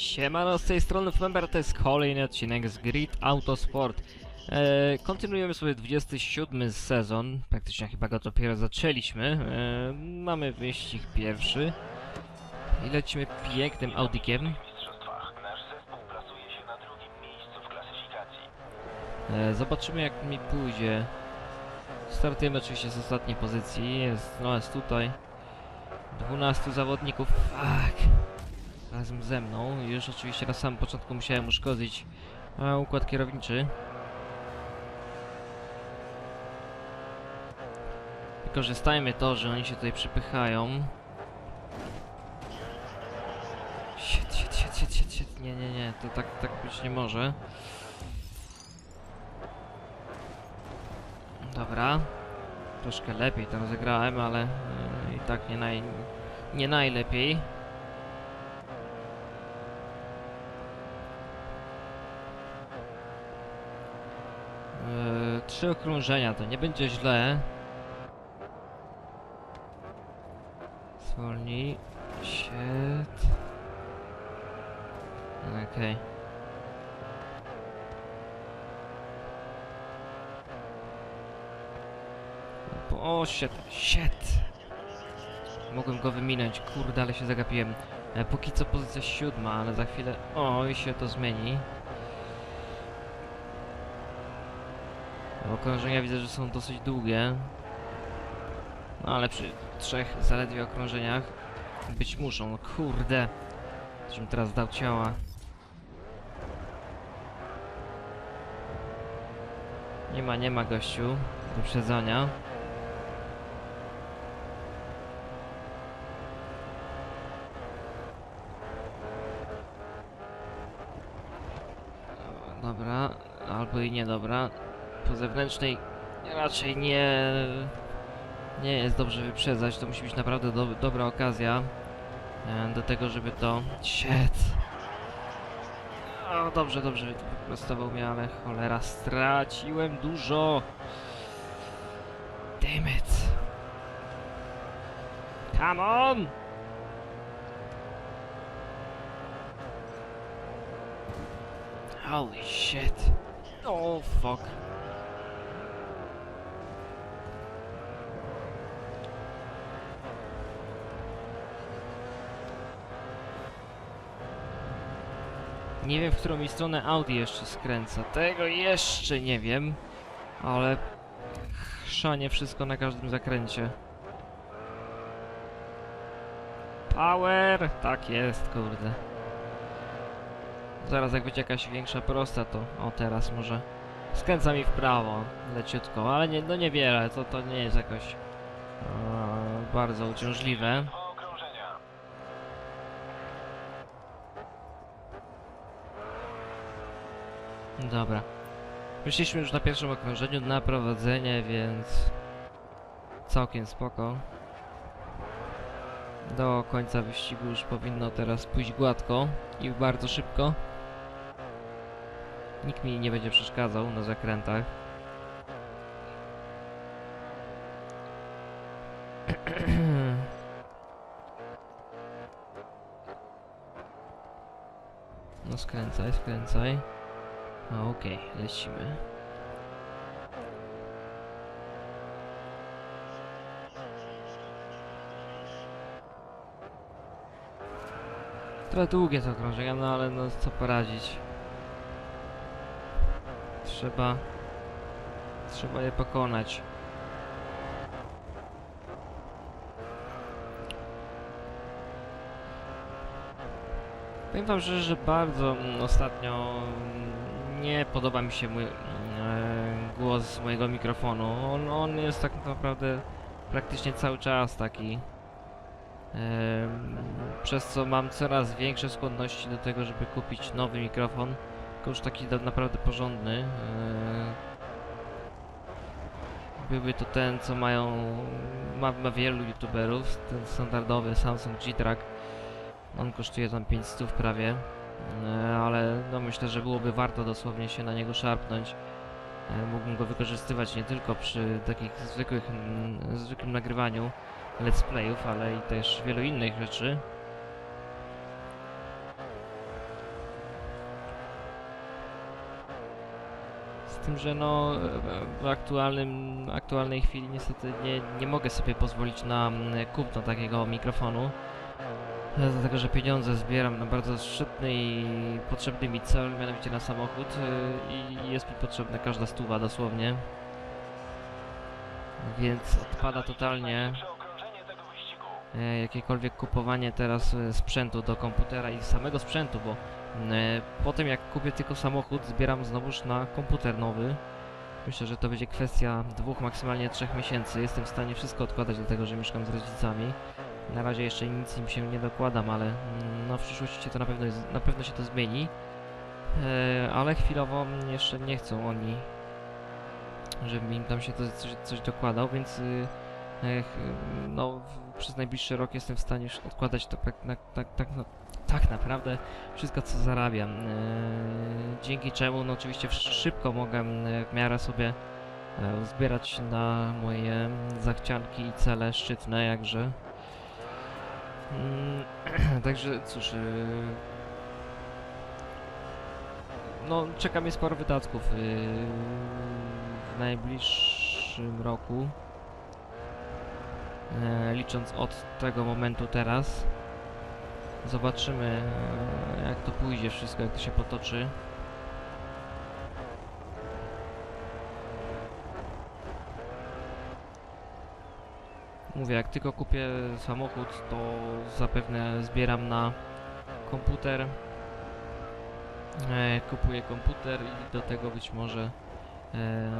Siemano, z tej strony Flember, to jest kolejny odcinek z Grid Autosport. E, kontynuujemy sobie 27 sezon, praktycznie chyba go dopiero zaczęliśmy. E, mamy wyścig pierwszy i lecimy pięknym Audikiem. mistrzostwach. Nasz zespół plasuje się na drugim miejscu w klasyfikacji. E, zobaczymy jak mi pójdzie. Startujemy oczywiście z ostatniej pozycji, jest, no jest tutaj 12 zawodników, fuck, razem ze mną. Już oczywiście na samym początku musiałem uszkodzić układ kierowniczy. Wykorzystajmy to, że oni się tutaj przypychają. Shit, shit, shit, shit, shit, shit. Nie, nie, nie, to tak, tak być nie może. Dobra. Troszkę lepiej tam zagrałem, ale e, i tak nie, naj, nie najlepiej. E, trzy okrążenia, to nie będzie źle. Zwolnij. Shit. Okej. O, shit, shit. Mogłem go wyminąć, kurde, ale się zagapiłem. E, póki co pozycja siódma, ale za chwilę... O, i się to zmieni. Okrążenia widzę, że są dosyć długie. No ale przy trzech zaledwie okrążeniach być muszą, no kurde. Żebym teraz dał ciała. Nie ma, nie ma gościu. Wyprzedzania. Dobra, albo i nie dobra. Po zewnętrznej raczej nie nie jest dobrze wyprzedzać. To musi być naprawdę do, dobra okazja e, do tego, żeby to. Shit. O, dobrze, dobrze, wyprostował mnie, ale cholera, straciłem dużo. Damn it. Come on! Holy shit. Oh fuck. Nie wiem, w którą mi stronę Audi jeszcze skręca. Tego jeszcze nie wiem. Ale chrzanie wszystko na każdym zakręcie. Power! Tak jest, kurde. Zaraz jak będzie jakaś większa prosta, to o teraz może skręca mi w prawo leciutko, ale nie, no niewiele, to, to nie jest jakoś e, bardzo uciążliwe. Dobra. Wyszliśmy już na pierwszym okrążeniu na prowadzenie, więc całkiem spoko. Do końca wyścigu już powinno teraz pójść gładko i bardzo szybko. Nikt mi nie będzie przeszkadzał na zakrętach. No skręcaj, skręcaj. Okej, lecimy. Trochę długie to okrążenia, no ale no co poradzić. Trzeba... Trzeba je pokonać. Powiem wam szczerze, że bardzo mm, ostatnio mm, nie podoba mi się mój e, głos mojego mikrofonu. On, on jest tak naprawdę praktycznie cały czas taki. Em, przez co mam coraz większe skłonności do tego, żeby kupić nowy mikrofon. Tylko już taki naprawdę porządny. E, byłby to ten, co mają. Ma, ma wielu youtuberów. Ten standardowy Samsung G-Track. On kosztuje tam 500 prawie. E, ale no myślę, że byłoby warto dosłownie się na niego szarpnąć. E, mógłbym go wykorzystywać nie tylko przy takich zwykłych, zwykłym nagrywaniu let's playów, ale i też wielu innych rzeczy. Z tym, że no w aktualnym, aktualnej chwili niestety nie, nie mogę sobie pozwolić na kupno takiego mikrofonu. Dlatego, że pieniądze zbieram na bardzo szczytny i potrzebny mi cel, mianowicie na samochód y, i jest mi potrzebna każda stuwa dosłownie. Więc odpada totalnie e, jakiekolwiek kupowanie teraz e, sprzętu do komputera i samego sprzętu, bo e, potem jak kupię tylko samochód, zbieram znowuż na komputer nowy. Myślę, że to będzie kwestia dwóch, maksymalnie trzech miesięcy. Jestem w stanie wszystko odkładać, dlatego że mieszkam z rodzicami. Na razie jeszcze nic im się nie dokładam, ale mm, no, w przyszłości się to na pewno, na pewno się to zmieni. E, ale chwilowo jeszcze nie chcą oni, żebym im tam się to coś, coś dokładał, więc y, e, no, przez najbliższy rok jestem w stanie już odkładać to tak, tak, tak, na, tak naprawdę wszystko co zarabiam. E, dzięki czemu no, oczywiście szybko mogę w miarę sobie zbierać na moje zachcianki i cele szczytne jakże. Mm, Także cóż, yy, no czeka mnie sporo wydatków yy, w najbliższym roku. E, licząc od tego momentu teraz. Zobaczymy e, jak to pójdzie wszystko, jak to się potoczy. Mówię, jak tylko kupię samochód, to zapewne zbieram na komputer. E, kupuję komputer i do tego być może e,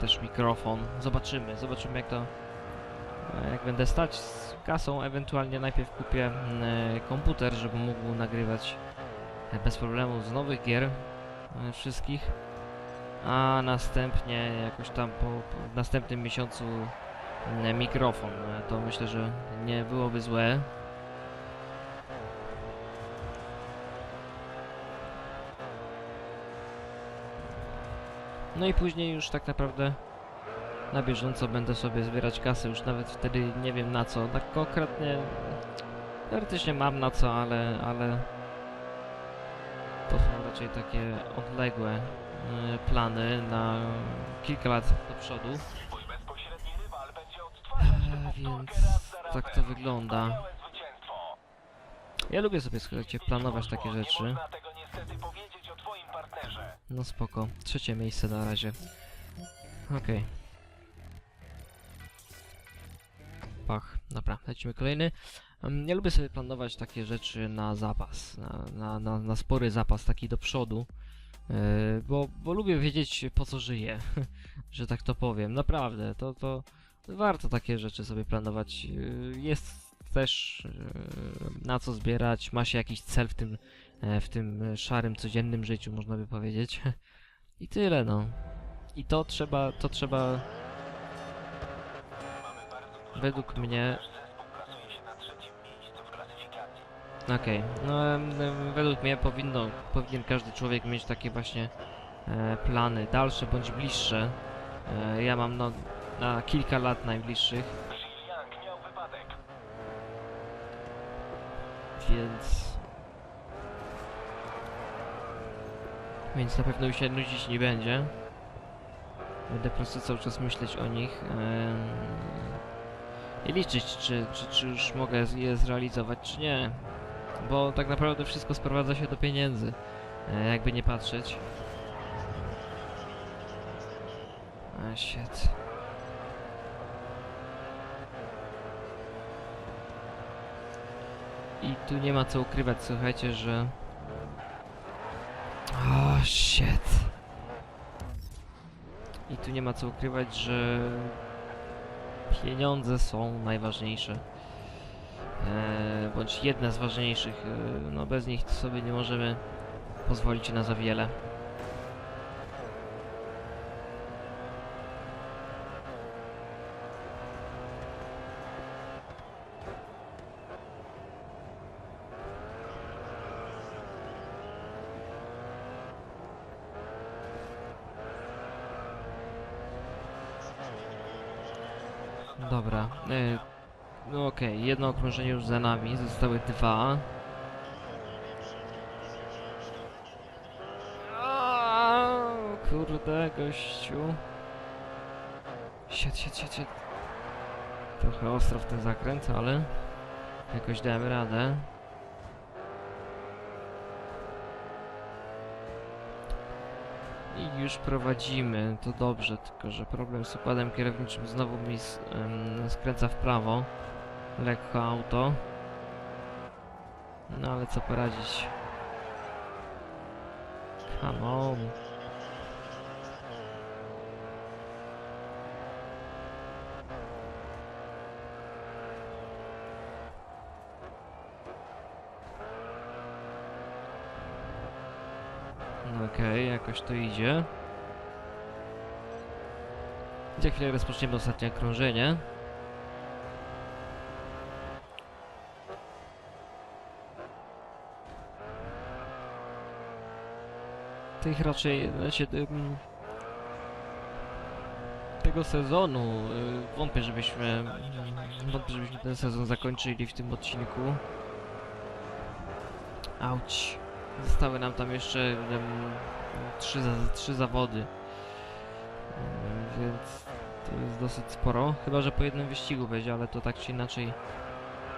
też mikrofon. Zobaczymy, zobaczymy jak to e, jak będę stać z kasą, ewentualnie najpierw kupię e, komputer, żebym mógł nagrywać e, bez problemu z nowych gier e, wszystkich, a następnie jakoś tam po, po w następnym miesiącu mikrofon. E, To myślę, że nie byłoby złe. No i później już tak naprawdę na bieżąco będę sobie zbierać kasę, już nawet wtedy nie wiem na co. Tak konkretnie, teoretycznie mam na co, ale, ale to są raczej takie odległe e, plany na kilka lat do przodu. Więc tak to wygląda. Ja lubię sobie, słuchajcie, planować takie rzeczy. No spoko. Trzecie miejsce na razie. Okej. Pach. Dobra, lecimy kolejny. Em, Ja lubię sobie planować takie rzeczy na zapas, na, na, na, na spory zapas, taki do przodu, yy, bo, bo lubię wiedzieć po co żyję, że tak to powiem. Naprawdę, to, to warto takie rzeczy sobie planować. Yy, Jest też yy, na co zbierać, ma się jakiś cel w tym, e, w tym szarym, codziennym życiu, można by powiedzieć. I tyle, no. I to trzeba, to trzeba, według mnie. Okej, no em, em, według mnie powinno, powinien każdy człowiek mieć takie właśnie e, plany, dalsze bądź bliższe. E, ja mam no, na kilka lat najbliższych, więc... Więc na pewno mi się nudzić nie będzie. Będę po prostu cały czas myśleć o nich. em, I liczyć, czy, czy, czy już mogę je zrealizować, czy nie. Bo tak naprawdę wszystko sprowadza się do pieniędzy. E, jakby nie patrzeć. A shit. I tu nie ma co ukrywać, słuchajcie, że... O, shit. I tu nie ma co ukrywać, że pieniądze są najważniejsze. E, bądź jedne z ważniejszych. E, no bez nich sobie nie możemy pozwolić na za wiele. Dobra. E, no okej, jedno okrążenie już za nami, zostały dwa. A, kurde, gościu. Sied, sied, sied, sied. Trochę ostro w ten zakręt, ale jakoś dałem radę. I już prowadzimy, to dobrze, tylko że problem z układem kierowniczym znowu mi skręca w prawo. Lekko auto. No ale co poradzić? Come on. No Okej, jakoś to idzie. Za chwilę rozpoczniemy ostatnie okrążenie. Tych raczej, znaczy, tego sezonu y, wątpię, żebyśmy mm, wątpię, żebyśmy ten sezon zakończyli w tym odcinku. Auć. Zostały nam tam jeszcze trzy, trzy zawody. Więc to jest dosyć sporo. Chyba, że po jednym wyścigu będzie, ale to tak czy inaczej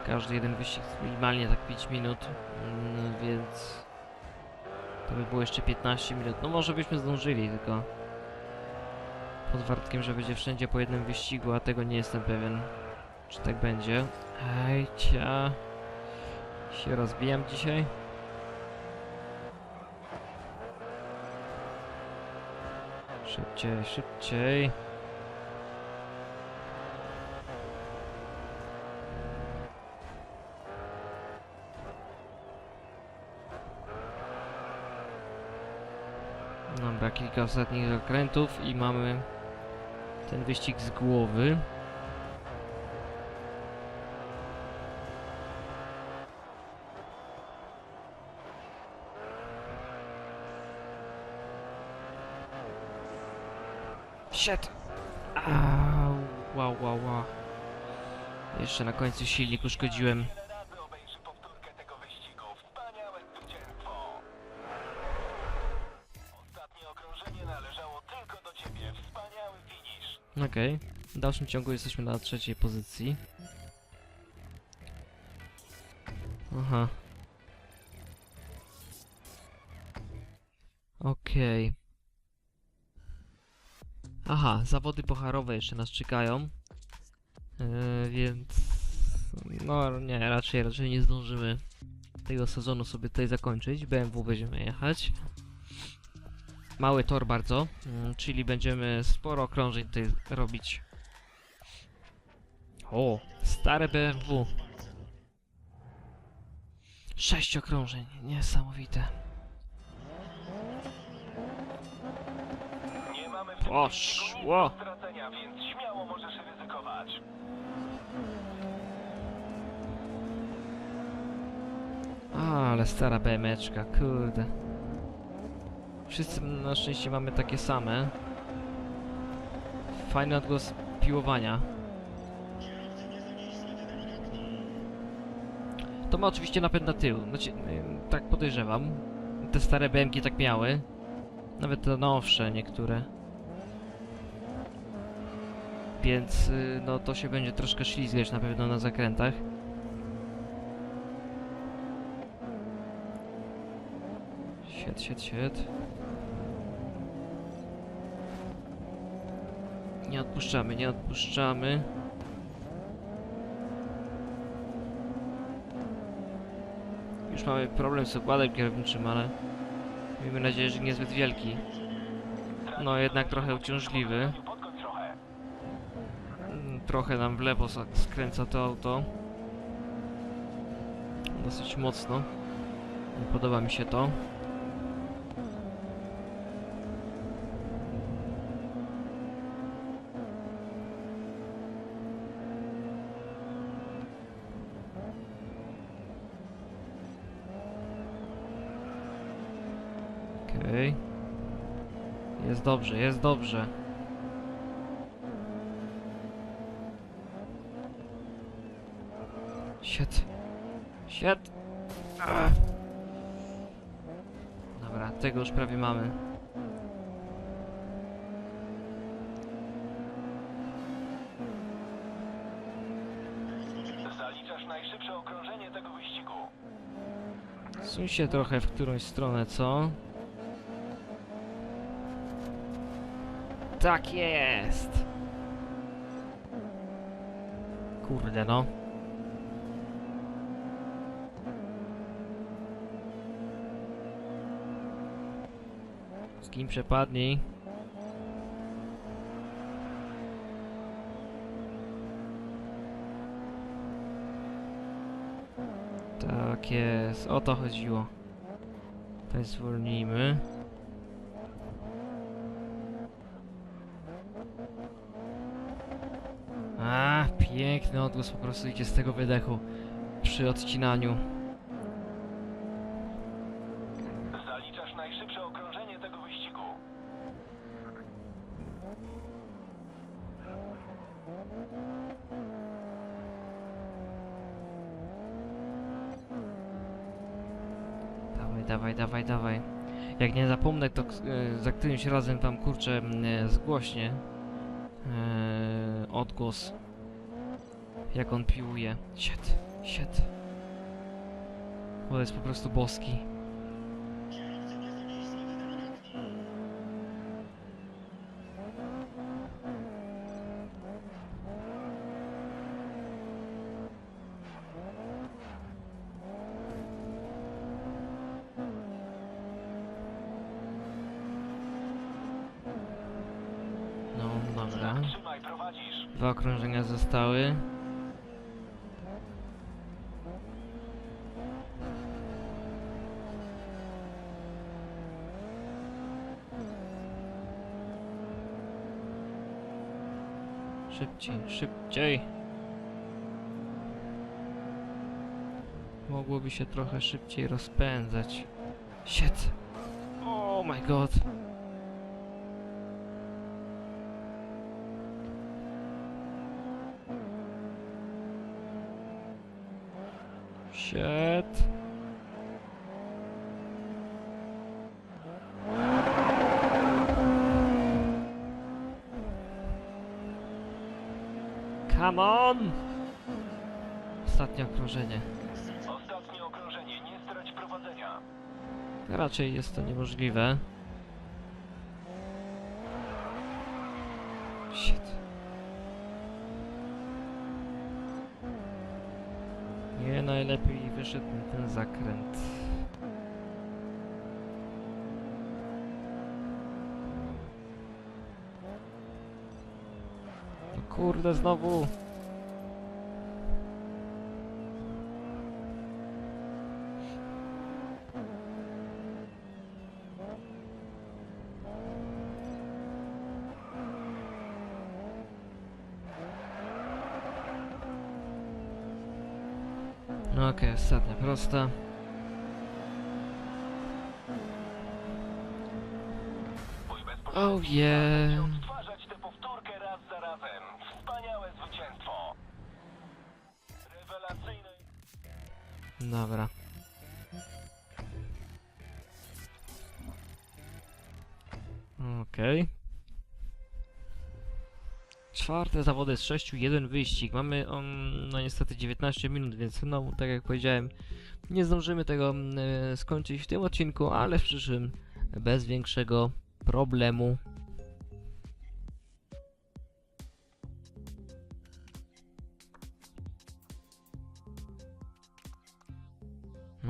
każdy jeden wyścig minimalnie tak 5 minut. Więc to by było jeszcze 15 minut. No może byśmy zdążyli, tylko pod warunkiem, że będzie wszędzie po jednym wyścigu, a tego nie jestem pewien, czy tak będzie. Ejcia. Się rozbijam dzisiaj. Szybciej, szybciej. Dobra, kilka ostatnich okrętów i mamy ten wyścig z głowy. Shit! Au, wow, wow, wow. Jeszcze na końcu silnik uszkodziłem. Okej. W dalszym ciągu jesteśmy na trzeciej pozycji. Aha. Okej. Aha, zawody pucharowe jeszcze nas czekają. Yy, więc... No nie, raczej, raczej nie zdążymy tego sezonu sobie tutaj zakończyć. BMW będziemy jechać. Mały tor bardzo, czyli będziemy sporo okrążeń tutaj robić. O, stare BMW. Sześć okrążeń, niesamowite. Poszło. Ale stara BMeczka, kurde. Wszyscy na szczęście mamy takie same. Fajny odgłos piłowania. To ma oczywiście napęd na tył, znaczy, ym, tak podejrzewam. Te stare BMki tak miały. Nawet te nowsze niektóre. Więc y, no to się będzie troszkę ślizgać na pewno na zakrętach. Sied, sied, sied. Nie odpuszczamy, nie odpuszczamy. Już mamy problem z układem kierowniczym, ale miejmy nadzieję, że niezbyt wielki. No jednak trochę uciążliwy. Mm, Trochę nam w lewo skręca to auto. Dosyć mocno. Nie podoba mi się to. dobrze, jest dobrze. Shit. Shit. Dobra, tego już prawie mamy. Zaliczasz najszybsze okrążenie tego wyścigu. Się trochę w którąś stronę, co? Tak jest! Kurde no. Z kim przepadnij? Tak jest, o to chodziło. Tutaj zwolnijmy. A, piękny odgłos po prostu idzie z tego wydechu przy odcinaniu. Zaliczasz najszybsze okrążenie tego wyścigu. Dawaj, dawaj, dawaj, dawaj. Jak nie zapomnę, to e, za którymś razem tam kurczę e, zgłośnie e, odgłos. Jak on piłuje. Shit, shit. Bo jest po prostu boski. No, dobra. Dwa okrążenia zostały. Szybciej, szybciej. Mogłoby się trochę szybciej rozpędzać. Shit. Oh my god. Shit. Come on! Ostatnie okrążenie. Ostatnie okrążenie, nie strać prowadzenia. Raczej jest to niemożliwe. Shit. Nie najlepiej wyszedł ten zakręt. Kurde, znowu. No okej, ostatnia prosta. Oh yeah. Czwarte zawody z sześciu, jeden wyścig. Mamy um, no niestety 19 minut, więc no tak jak powiedziałem, nie zdążymy tego mm, e, skończyć w tym odcinku, ale w przyszłym bez większego problemu.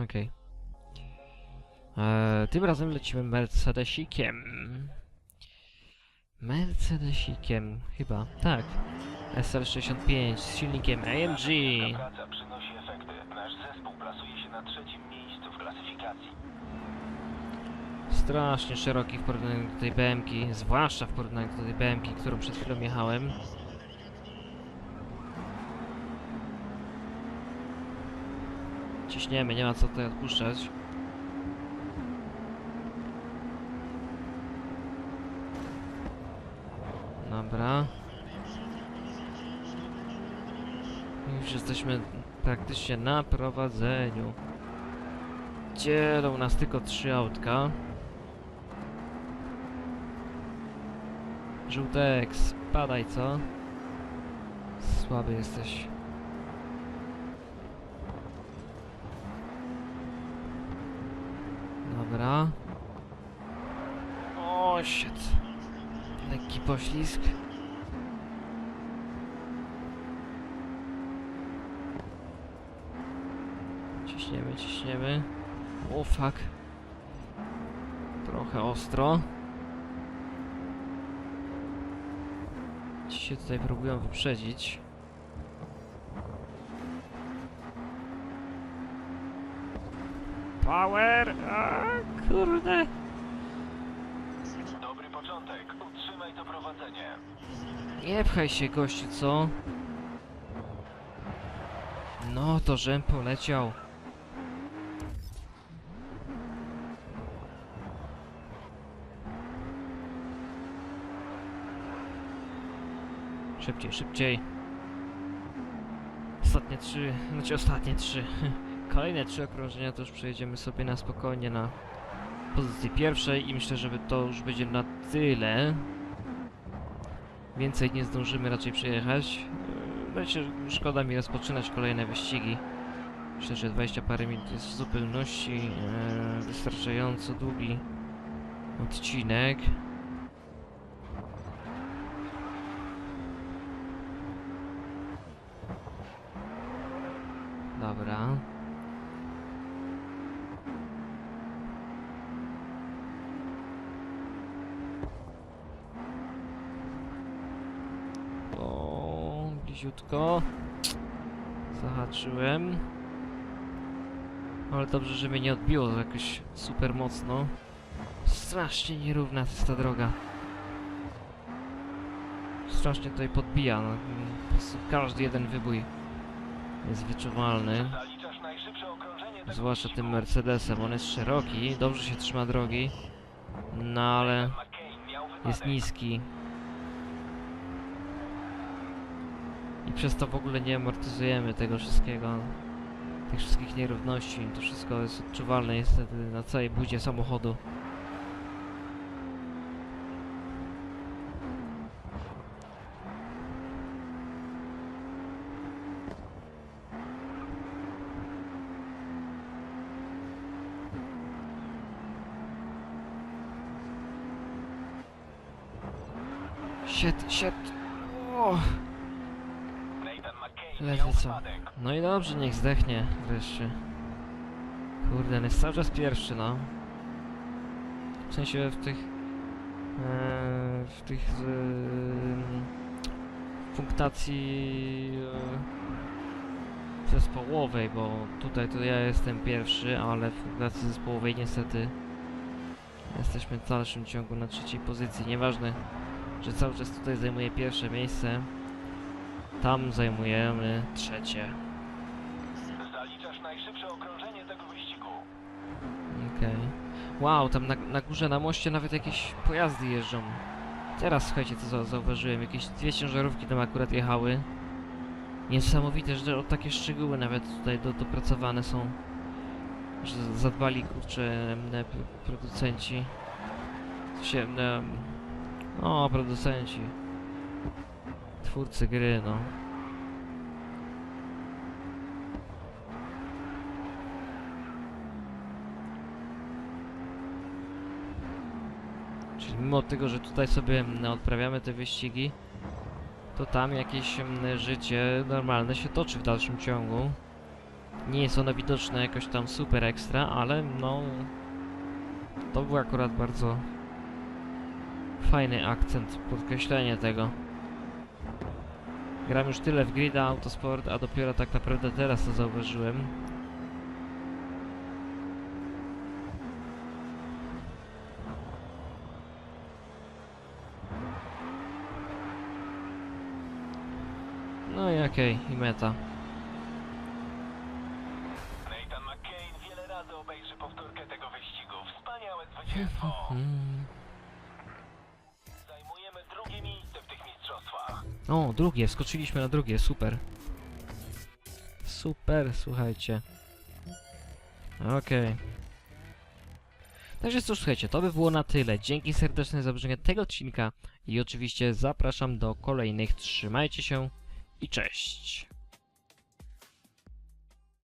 Okej. Eee, Tym razem lecimy Mercedesikiem. Mercedesikiem, chyba, tak. SL65 z silnikiem AMG. Praca przynosi efekty. Nasz zespół plasuje się na trzecim miejscu w klasyfikacji. Strasznie szeroki w porównaniu do tej BMK, zwłaszcza w porównaniu do tej BMK, którą przed chwilą jechałem. Ciśniemy, nie ma co tutaj odpuszczać. jesteśmy praktycznie na prowadzeniu. Dzielą nas tylko trzy autka. Żółtek, spadaj co? Słaby jesteś. Dobra. O, shit. Lekki poślizg. Ciśniemy, ciśniemy. O, fuck. Trochę ostro. Ci się tutaj próbują wyprzedzić. Power! A, kurde! Dobry początek. Utrzymaj to prowadzenie. Nie pchaj się, gościu, co? No, to żem poleciał. Szybciej, szybciej. Ostatnie trzy, znaczy ostatnie trzy. Kolejne trzy okrążenia to już przejedziemy sobie na spokojnie na pozycji pierwszej i myślę, że to już będzie na tyle. Więcej nie zdążymy raczej przejechać. Yy, Wiecie, szkoda mi rozpoczynać kolejne wyścigi. Myślę, że 20 parę minut jest w zupełności e, wystarczająco długi odcinek. Dobra. O, bliziutko. Zahaczyłem. Ale dobrze, że mnie nie odbiło jakoś super mocno. Strasznie nierówna jest ta droga. Strasznie tutaj podbija. No. Każdy jeden wybój jest wyczuwalny. Zwłaszcza tym. Mercedesem. On jest szeroki, dobrze się trzyma drogi. No ale jest niski. I przez to w ogóle nie amortyzujemy tego wszystkiego. Tych wszystkich nierówności. To wszystko jest odczuwalne niestety na całej budzie samochodu. Shit, shit. O, Nathan McCain Ledwie co. no i dobrze, niech zdechnie wreszcie. Kurde, on jest cały czas pierwszy, no. W sensie w tych... E, w tych... E, punktacji... E, zespołowej, bo tutaj to ja jestem pierwszy, ale w punktacji zespołowej niestety jesteśmy w dalszym ciągu na trzeciej pozycji. Nieważne, że cały czas tutaj zajmuję pierwsze miejsce. Tam zajmujemy trzecie. Zaliczasz najszybsze okrążenie tego wyścigu. Okej. Wow, tam na, na górze, na moście nawet jakieś pojazdy jeżdżą. Teraz słuchajcie, co za, zauważyłem. Jakieś dwie ciężarówki tam akurat jechały. Niesamowite, że o takie szczegóły nawet tutaj do, dopracowane są. Że zadbali, kurczę, e, producenci. Się, em, o, producenci. Twórcy gry, no. Czyli mimo tego, że tutaj sobie mm, odprawiamy te wyścigi, to tam jakieś mm, życie normalne się toczy w dalszym ciągu. Nie jest ono widoczne jakoś tam super ekstra, ale no... To był akurat bardzo fajny akcent, podkreślenie tego. Gram już tyle w Grida Autosport, a dopiero tak naprawdę teraz to zauważyłem. No i okej, i meta. Nathan McCain wiele razy obejrzy powtórkę tego wyścigu. Wspaniałe zwycięstwo. O, drugie, skoczyliśmy na drugie, super. Super, słuchajcie. Okej. Także cóż, słuchajcie, to by było na tyle. Dzięki serdeczne za obejrzenie tego odcinka i oczywiście zapraszam do kolejnych. Trzymajcie się i cześć.